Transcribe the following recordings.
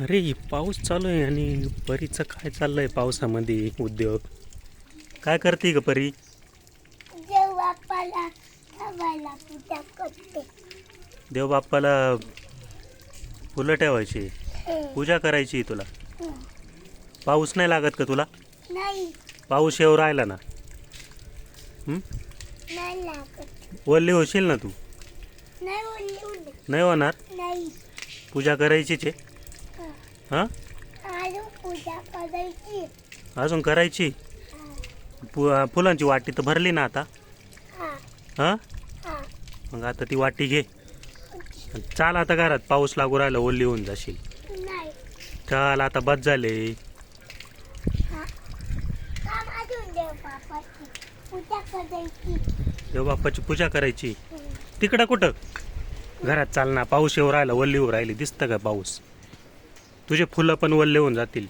अरे पाऊस चालू आहे आणि परीचं काय चाललंय पावसामध्ये? उद्योग? काय करते ग परी? देव बाप्पाला फुलं ठेवायची? हे, पूजा करायची तुला? हं. पाऊस नाही लागत का तुला? नाही. पाऊस येऊ राहिला ना? नाही लागत. वल्ली होशील ना तू? नाही होणार? नाही. पूजा करायचीच आहे? हं. अजून करायची. फुलांची वाटी तर भरली ना आता. हा. मग आता ती वाटी घे. चाल आता घरात पाऊस लागू राहिला ओल्ली होऊन जाशील. नाही. चाल आता बस झाले. देव बाप्पाची पूजा करायची. तिकडं कुठं? घरात चाल ना पाऊस येऊ राहिला वल्ली होऊ राहिली. दिसतं का पाऊस? तुझे फुलं पण वल्ले होऊन जातील.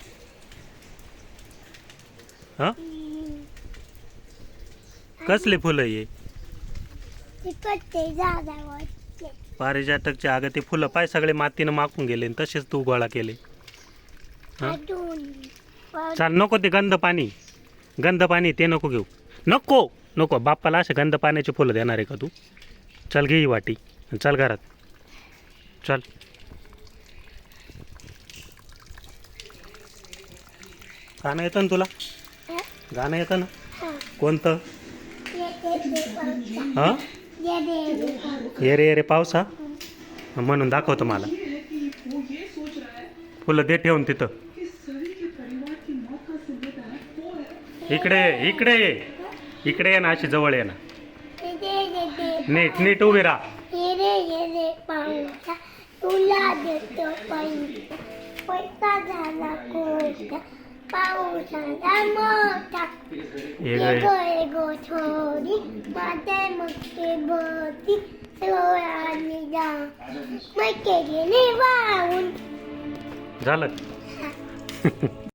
हां? कसले फुलं ये पारिजातकचे अगं ते फुलं पाय सगळे मातीनं माकून गेले आणि तसेच तू गोळा केले. हां? चाल नको ते गंध पाणी. गंध पाणी ते नको घेऊ. नको! नको बाप्पाला असे गंध पाण्याची फुलं देणार आहे का तू? चल घे ही वाटी आणि चल घरात. चल. गाणं येतं ना तुला? गाणं येतं ना? कोणतं? हां? ये रे ये रे पावसा? म्हणून दाखवतो मला. फुलं दे ठेवून तिथं. इकडे इकडे ये. इकडे ये ना अशी जवळ ये ना. नीट नीट उभी राहा. तुला देतो पैसा. झाला पाऊसाला मोठा ये एगो गे एगो छोरी माझे मगते बोती सोळाने जा मग गेले वाहून झालं